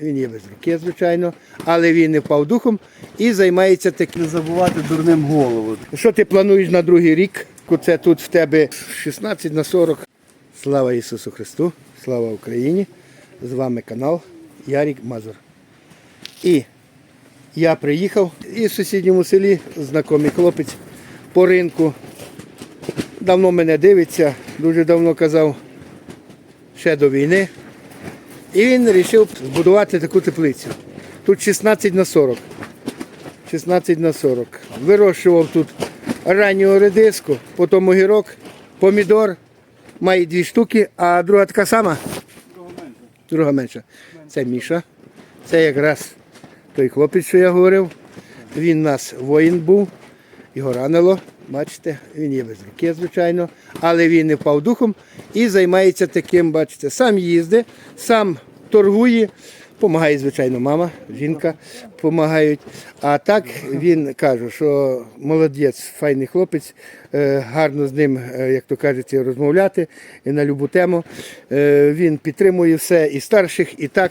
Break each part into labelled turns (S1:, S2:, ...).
S1: він є без руки, звичайно, але він не впав духом і займається таким.
S2: Не забувати дурним голову.
S1: Що ти плануєш на другий рік? Це тут в тебе 16 на 40. Слава Ісусу Христу, слава Україні! З вами канал Ярік Мазур. І я приїхав із сусідньому селі, знайомий хлопець по ринку. Давно мене дивиться, дуже давно казав, ще до війни. І він вирішив збудувати таку теплицю. Тут 16 на 40. 16 на 40. Вирощував тут раннього редиску, потім огірок, помідор. Має дві штуки, а друга така сама. Друга менша. Це Міша. Це якраз той хлопець, що я говорив. Він у нас воїн був, його ранило. Бачите, він є без руки, звичайно, але він не впав духом і займається таким, бачите, сам їздить, сам торгує, допомагає, звичайно, мама, жінка допомагають. А так він каже, що молодець, файний хлопець, е, гарно з ним, е, як то кажеться, розмовляти і на любу тему. Е, Він підтримує все і старших, і так.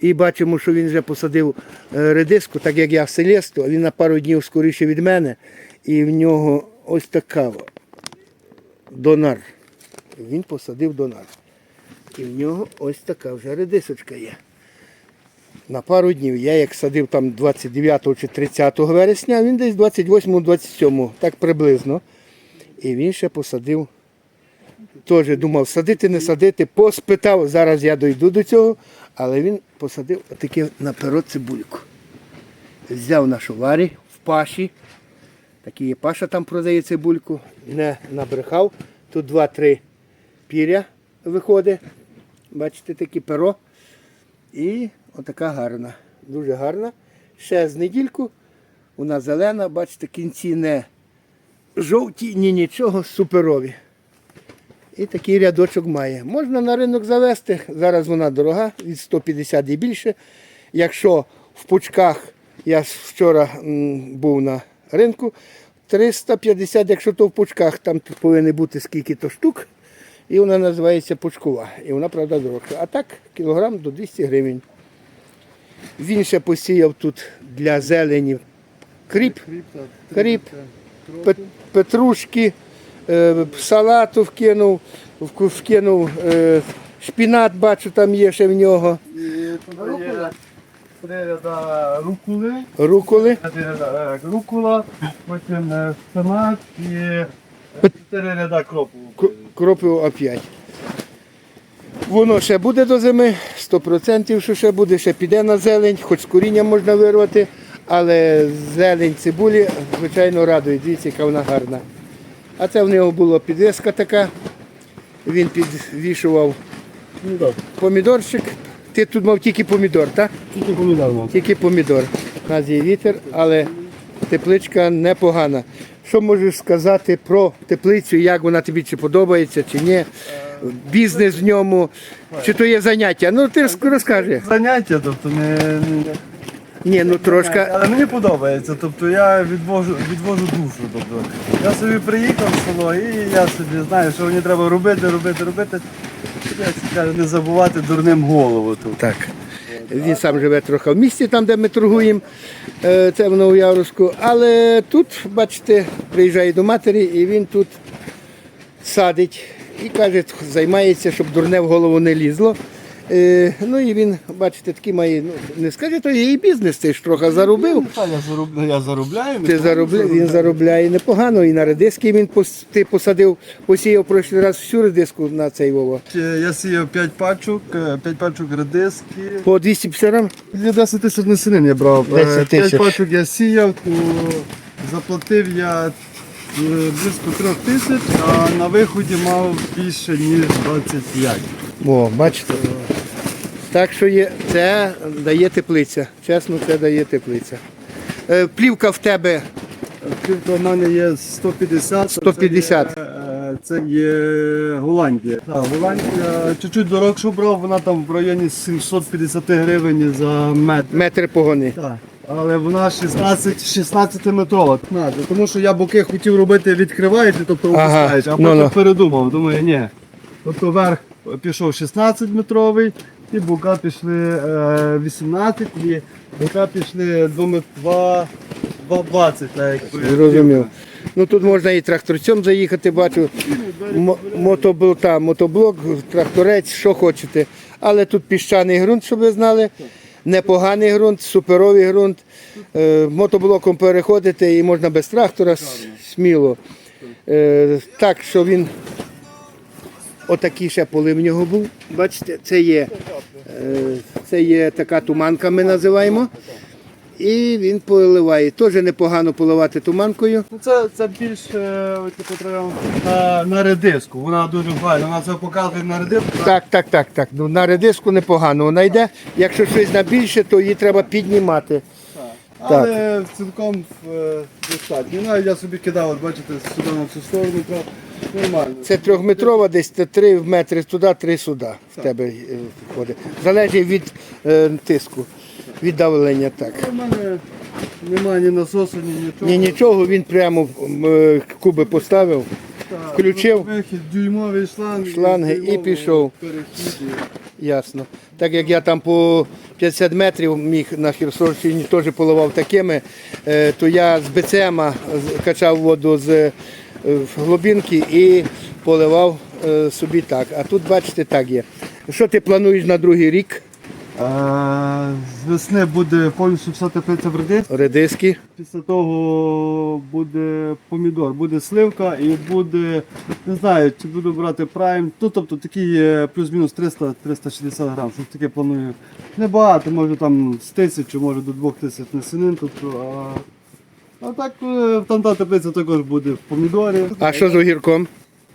S1: І бачимо, що він вже посадив е, редиску, так як я в селесту, а він на пару днів скоріше від мене. І в нього ось така донар. Він посадив донар. І в нього ось така вже редисочка є. На пару днів. Я як садив там 29 чи 30 вересня, він десь 28-27, так приблизно. І він ще посадив. Теж думав, садити, не садити, поспитав, зараз я дойду до цього, але він посадив таке наперед цибульку. Взяв на шуварі в паші. Такий є паша там продає цибульку, не набрехав. Тут два-три піря виходить. Бачите, таке перо. І отака гарна. Дуже гарна. Ще з недільку. Вона зелена, бачите, кінці не жовті, ні нічого, суперові. І такий рядочок має. Можна на ринок завести. Зараз вона дорога, від 150 і більше. Якщо в пучках, я вчора був на ринку, 350, якщо то в пучках, там повинні бути скільки то штук. І вона називається пучкова. І вона, правда, дорожча. А так, кілограм до 200 гривень. Він ще посіяв тут для зелені кріп, кріп, петрушки, е, салату вкинув, вкинув е, шпінат, бачу, там є ще в нього,
S2: три ряда рукули,
S1: руколи.
S2: три ряда е, рукула, потім е, спинат і е, чотири ряда кропу.
S1: К- Кропив опять. Воно ще буде до зими, 100% що ще буде, ще піде на зелень, хоч з коріння можна вирвати, але зелень цибулі, звичайно, радує. Дивіться, яка вона гарна. А це в нього була підвіска така. Він підвішував
S2: Ну так,
S1: помідорчик. Ти тут мав тільки помідор, так?
S2: тільки помідор мав.
S1: Тільки помідор. У нас є вітер, але тепличка непогана. Що можеш сказати про теплицю, як вона тобі чи подобається, чи ні? Бізнес в ньому, чи то є заняття? Ну ти ж розкажи.
S2: Заняття, тобто не,
S1: Ні, ну трошки.
S2: але мені подобається. Тобто я відвожу, відвожу душу. Тобто я собі приїхав в село і я собі знаю, що мені треба робити, робити, робити. Не забувати дурним голову. тут.
S1: Так. Він сам живе трохи в місті, там, де ми торгуємо, е, це в Новояврську. Але тут, бачите, приїжджає до матері і він тут садить і каже, займається, щоб дурне в голову не лізло. Е, Ну і він, бачите, такий має, ну, не скажи, то і бізнес, ти ж трохи заробив.
S2: Та, я, заруб... я заробляю.
S1: Ти заробля... Він заробляє непогано, і на редиски він пос... ти посадив, посіяв прошлий раз всю редиску на цей Вова.
S2: Я сіяв 5 пачок, 5 пачок редиски.
S1: По 250 грам?
S2: Для 10 тисяч насінин я брав.
S1: 10
S2: 5 пачок я сіяв, то заплатив я е, близько 3 тисяч, а на виході мав більше, ніж 25.
S1: О, бачите. Так що є, це дає теплиця. Чесно, це дає теплиця. Е, плівка в тебе
S2: Плівка в мене є 150.
S1: 150.
S2: Це є, е, це є Голландія. Так, Голландія чуть-чуть дорогшу брав, вона там в районі 750 гривень за метр.
S1: метр погони.
S2: Так. Але вона 16, 16 метрова. Тому що я боки хотів робити відкриваючи, тобто
S1: Ага,
S2: опускаючи, а
S1: ну,
S2: потім
S1: ну.
S2: передумав. Думаю, ні. Тобто верх пішов 16 метровий, ті бока пішли е, 18 і бока пішли 2, 2,20. Так, як
S1: Зрозумів. Ну тут можна і тракторцем заїхати, бачу. Мо- Мотоблок, та, мотоблок, тракторець, що хочете. Але тут піщаний ґрунт, щоб ви знали. Непоганий ґрунт, суперовий ґрунт. Е, мотоблоком переходите і можна без трактора сміло. Е, так, що він отакий ще поли в нього був. Бачите, це є, е, це є така туманка, ми називаємо. І він поливає. Теж непогано поливати туманкою.
S2: Ну, це, це більше на, на редиску. Вона дуже файна. Вона це показує на редиску.
S1: Так, так, так, так. Ну, на редиску непогано вона йде. Якщо щось на більше, то її треба піднімати.
S2: Але цілком е, достатньо. Навіть я собі кидав, от бачите, сюди на цю сторону, то нормально.
S1: Це трьохметрова, десь 3 метри туди, 3 сюди в тебе е, входить. Залежить від е, тиску, від давлення. Так.
S2: У мене немає ні насосу, ні нічого.
S1: Ні, нічого, він прямо е, куби поставив,
S2: Так,
S1: включив.
S2: Вихід, дюймовий шланг.
S1: Шланги і
S2: дюймовий
S1: пішов.
S2: перехід,
S1: Ясно. Так як я там по 50 метрів міг на Херсонщині теж поливав такими, е, то я з БЦМа з- качав воду з е, глибинки і поливав е, собі так. А тут, бачите, так є. Що ти плануєш на другий рік?
S2: А, З весни буде повністю вся теплиця в редиску.
S1: Редиски.
S2: Після того буде помідор, буде сливка і буде, не знаю, чи буду брати прайм. Ну, тобто такий е, плюс-мінус 300-360 грам. Щось таке планую. Небагато, може там з тисячі, може до двох тисяч насінин. Тобто, а, а так е, там та теплиця також буде в помідорі.
S1: А що з огірком?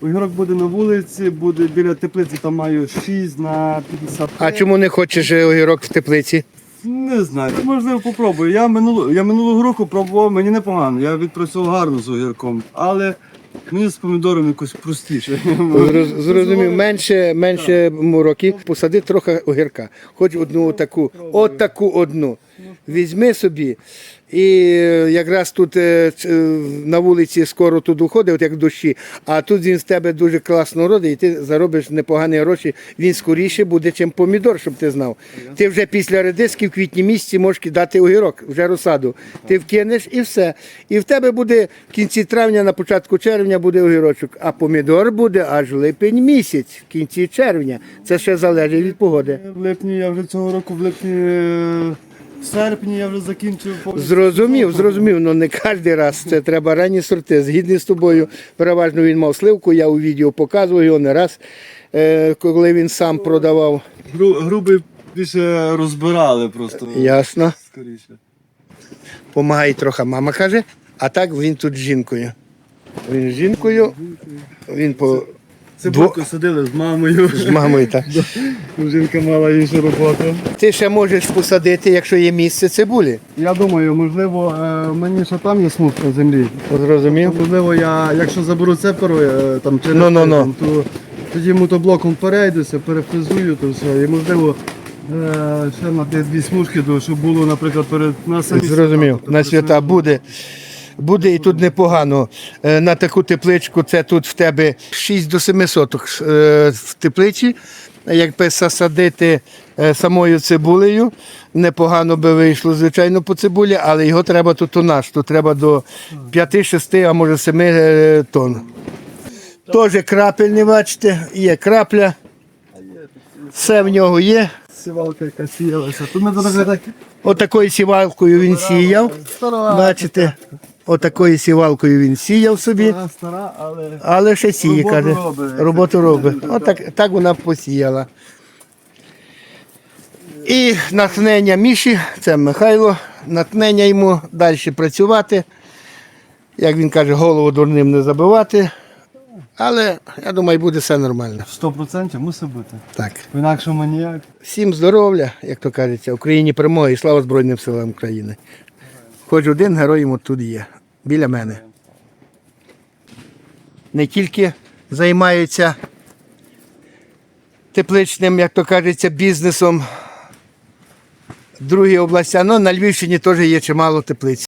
S2: Огірок буде на вулиці, буде біля теплиці, там маю 6 на 50.
S1: А чому не хочеш е, огірок в теплиці?
S2: Не знаю, можливо, попробую. Я минулого, я минулого року пробував, мені непогано. Я відпрацював гарно з огірком, але мені з помідором якось простіше.
S1: Зроз- Зрозумів, менше, менше муроки, посади трохи огірка. Хоч одну таку, от таку одну. Візьми собі. І якраз тут е, е, на вулиці скоро тут уходить, от як в дощі, а тут він з тебе дуже класно родить, і ти заробиш непогані гроші. Він скоріше буде, ніж помідор, щоб ти знав. Ти вже після редиски в квітні місяці можеш кидати огірок, вже розсаду. Ти вкинеш і все. І в тебе буде в кінці травня, на початку червня буде огірочок, а помідор буде аж липень місяць, в кінці червня. Це ще залежить від погоди.
S2: В липні я вже цього року, в липні, е, в серпні я вже закінчив. повністю
S1: Зрозумів, зрозумів, але не кожен раз. Це треба ранні сорти. Згідний з тобою. Переважно він мав сливку, я у відео показував його не раз, е, коли він сам продавав.
S2: Гру, груби більше розбирали просто.
S1: Ясно.
S2: Скоріше.
S1: Помагає трохи, мама каже, а так він тут з жінкою. Він з жінкою, він по
S2: Цибульку садили з мамою.
S1: з мамою. Так.
S2: Жінка мала іншу роботу.
S1: Ти ще можеш посадити, якщо є місце цибулі.
S2: Я думаю, можливо, е, мені ще там є смужка землі.
S1: Зрозумів?
S2: Можливо, я, якщо заберу це перо, е, там через
S1: Ну, ну, ну.
S2: тиждень, то тоді мотоблоком перейдуся, перефризую то все. І можливо е, ще на дві смужки, щоб було, наприклад, перед на самі
S1: Зрозумів. На свята буде. Буде і тут непогано. Е, На таку тепличку це тут в тебе 6 до 7 соток е, в теплиці. Якби засадити е, самою цибулею, непогано би вийшло, звичайно, по цибулі, але його треба тут у нас. Тут треба до 5-6, а може 7 е, тонн. Теж крапельний, бачите, є крапля. Все в нього є.
S2: Сівалка, яка сіялася.
S1: Отакою сівалкою він сіяв. Бачите, отакою сівалкою він сіяв собі,
S2: стара, стара, але
S1: але ще сіє,
S2: Роботу
S1: каже.
S2: робить.
S1: Роботу робить. Отак так вона посіяла. І натхнення Міші, це Михайло, натхнення йому далі працювати. Як він каже, голову дурним не забивати. Але я думаю, буде все нормально.
S2: 100% мусить бути.
S1: Так.
S2: Інакше ніяк.
S1: Всім здоров'я, як то кажеться, Україні перемоги і слава Збройним силам України. Хоч один герой йому тут є, біля мене. Не тільки займаються тепличним, як то кажеться, бізнесом. Другі області, але на Львівщині теж є чимало теплиць.